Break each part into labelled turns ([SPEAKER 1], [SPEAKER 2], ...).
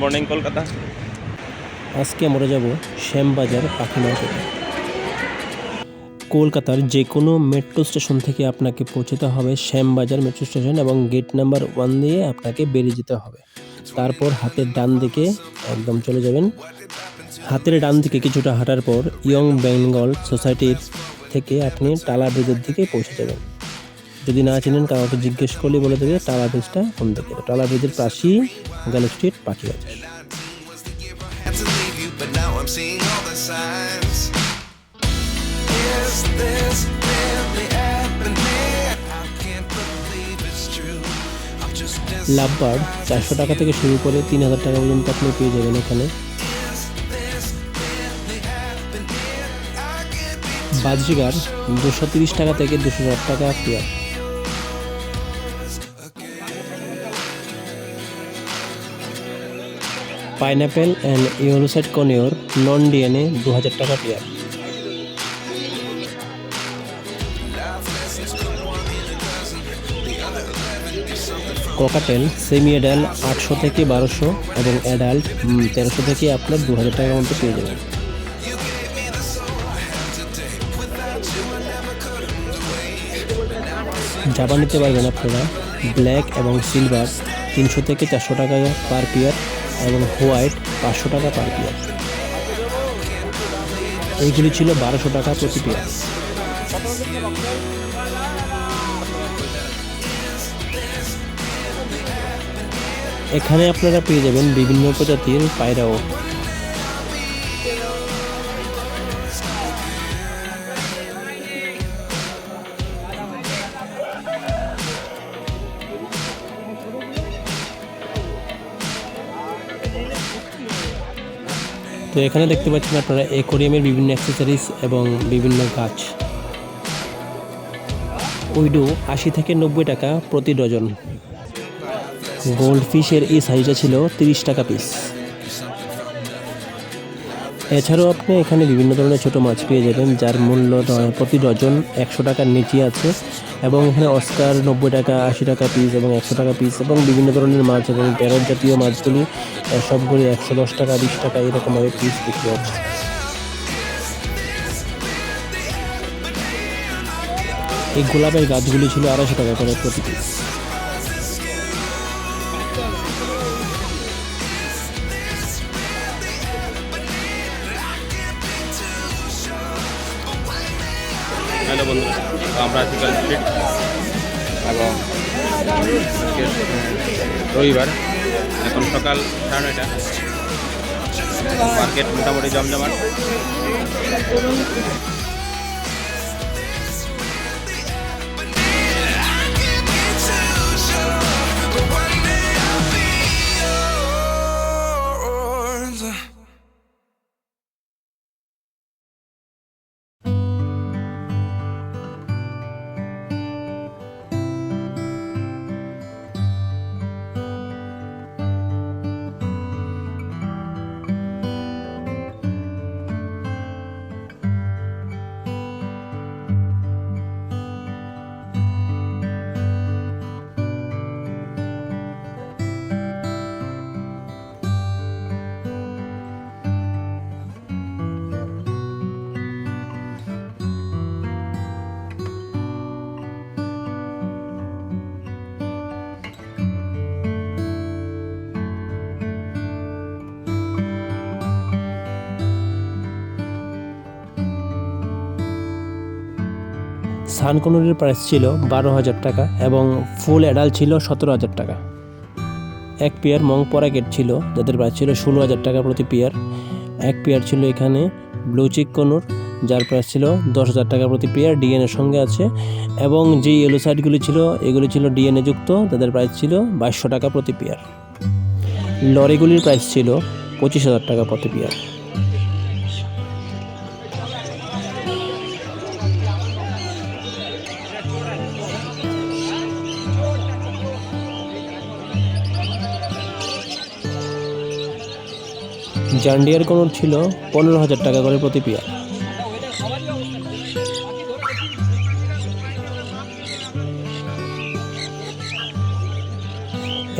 [SPEAKER 1] Morning Kolkata
[SPEAKER 2] আজকে আমরা যাব শ্যামবাজার পাখি মার্কেটে কলকাতার যে কোনো মেট্রো স্টেশন থেকে আপনাকে পৌঁছতে হবে শ্যামবাজার মেট্রো স্টেশন এবং গেট নাম্বার ওয়ান দিয়ে আপনাকে বেরিয়ে যেতে হবে। তারপর হাতের ডান দিকে একদম চলে যাবেন। হাতের ডান দিকে কিছুটা হাঁটার পর ইয়ং বেঙ্গল সোসাইটির থেকে আপনি টালা ব্রিজের দিকে পৌঁছে যাবেন। যদি না চেনেন কাউকে জিজ্ঞেস করলে বলে দেবে, টালা ব্রিজটা কোন দিকে টালা ব্রিজের পাশেই গেল স্ট্রিট পাখি বাজার লাভবার চারশো টাকা থেকে শুরু করে তিন হাজার টাকা পর্যন্ত আপনি পেয়ে যাবেন এখানে। বাজরিগার দুশো তিরিশ টাকা থেকে দুশো ষাট টাকা pear pineapple and ইউরোসাইড কনিওর non DNA দু হাজার টাকা পেয়ার। ককাটেল সেমি অ্যাডাল্ট আটশো থেকে বারোশো এবং অ্যাডাল্ট তেরোশো থেকে আপনার দু হাজার টাকার মধ্যে পেয়ে যাবেন। জাবা নিতে পারবেন আপনারা ব্ল্যাক এবং সিলভার তিনশো থেকে চারশো টাকা পার পিয়ার। এবং হোয়াইট পাঁচশো টাকা পার পেয়ার। এইগুলি ছিল বারোশো টাকা প্রতি পেয়ার। এখানে আপনারা পেয়ে যাবেন বিভিন্ন প্রজাতির পায়রাও তো এখানে দেখতে পাচ্ছেন আপনারা অ্যাকোরিয়ামের বিভিন্ন অ্যাক্সেসরিজ এবং বিভিন্ন গাছ। উইডো আশি থেকে নব্বই টাকা প্রতি ডজন। গোল্ড ফিশের এই সাইজটা ছিল তিরিশ টাকা পিস এছাড়াও আপনি এখানে বিভিন্ন ধরনের ছোট মাছ পেয়ে যাবেন, যার মূল্য প্রতি ডজন একশো টাকার নিচে আছে। এবং এখানে অস্কার নব্বই টাকা, আশি টাকা পিস এবং একশো টাকা পিস এবং বিভিন্ন ধরনের মাছ এবং প্যারট জাতীয় মাছগুলি সব সবগুলি একশো দশ টাকা, বিশ টাকা এরকমভাবে পিস বিক্রি হচ্ছে। এই গোলাপের গাছগুলি ছিল আড়াইশো টাকা করে প্রতি পিস
[SPEAKER 1] হ্যালো বন্ধুরা আমরা আছি স্ট্রিট এবং রবিবার এখন সকাল সাড়ে নয়টা। মার্কেট মোটামুটি জমজমাট।
[SPEAKER 2] সানকনুরের প্রাইস ছিল বারো হাজার টাকা এবং ফুল অ্যাডাল ছিল সতেরো হাজার টাকা। এক পেয়ার মং পরা গেট ছিল, যাদের প্রাইস ছিল ষোলো হাজার টাকা প্রতি পেয়ার এক পেয়ার ছিল এখানে ব্লু চিক কনুর, যার প্রাইস ছিল দশ হাজার টাকা প্রতি পেয়ার ডিএনএর সঙ্গে আছে। এবং যে ইয়েলো সাইডগুলি ছিল, এগুলি ছিল ডিএনএ যুক্ত তাদের প্রাইস ছিল বাইশশো টাকা প্রতি পেয়ার লরিগুলির প্রাইস ছিল পঁচিশ হাজার টাকা প্রতি পেয়ার জান্ডিয়ার কোনোর ছিল পনেরো হাজার টাকা করে প্রতি পেয়ার।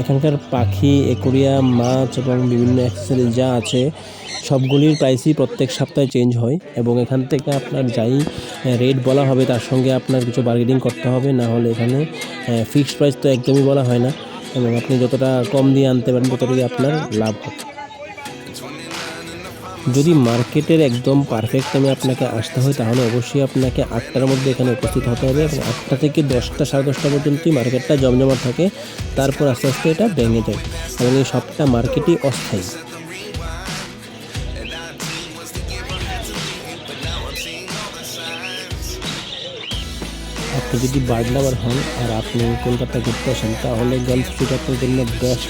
[SPEAKER 2] এখানকার পাখি একুরিয়াম মাছ এবং বিভিন্ন অ্যাক্সেসরিজ যা আছে, সবগুলির প্রাইসই প্রত্যেক সপ্তাহে চেঞ্জ হয় এবং এখান থেকে আপনার যাই রেট বলা হবে তার সঙ্গে আপনার কিছু বার্গেনিং করতে হবে, না হলে এখানে ফিক্সড প্রাইস তো একদমই বলা হয় না এবং আপনি যতটা কম দিয়ে আনতে পারেন ততটাই আপনার লাভ হবে। যদি মার্কেটের একদম পারফেক্ট টাইমে আপনাকে আসতে হয়, তাহলে অবশ্যই আপনাকে আটটার মধ্যে এখানে উপস্থিত হতে হবে এবং আটটা থেকে দশটা, সাড়ে দশটা পর্যন্তই মার্কেটটা জমজমাট থাকে। তারপর আস্তে আস্তে এটা ভেঙে যায় এবং এই সবটা মার্কেটই অস্থায়ী। আপনি যদি বার্ড লাভার হন আর আপনি কলকাতা ঘুরতে আসেন, তাহলে গার্লস আপনার জন্য বেস্ট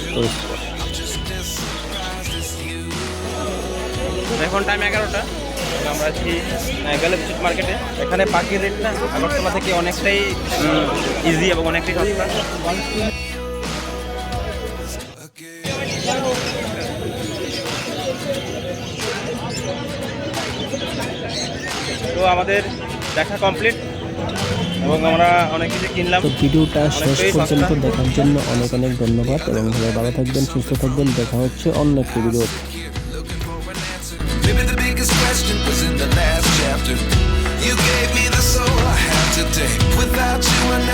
[SPEAKER 1] এখন টাইম এগারোটা। আমরা আছি গেলে মার্কেটে এখানে পাখির রেটটা আগরতলা থেকে অনেকটাই ইজি এবং অনেকটাই সস্তা। তো আমাদের দেখা কমপ্লিট এবং আমরা অনেক কিছু কিনলাম।
[SPEAKER 2] তো ভিডিওটা শেষ পর্যন্ত দেখার জন্য অনেক অনেক ধন্যবাদ এবং ভালো থাকবেন সুস্থ থাকবেন। দেখা হচ্ছে অন্য একটি video
[SPEAKER 3] question was in the last chapter. You gave me the soul I have today. Without you, I never.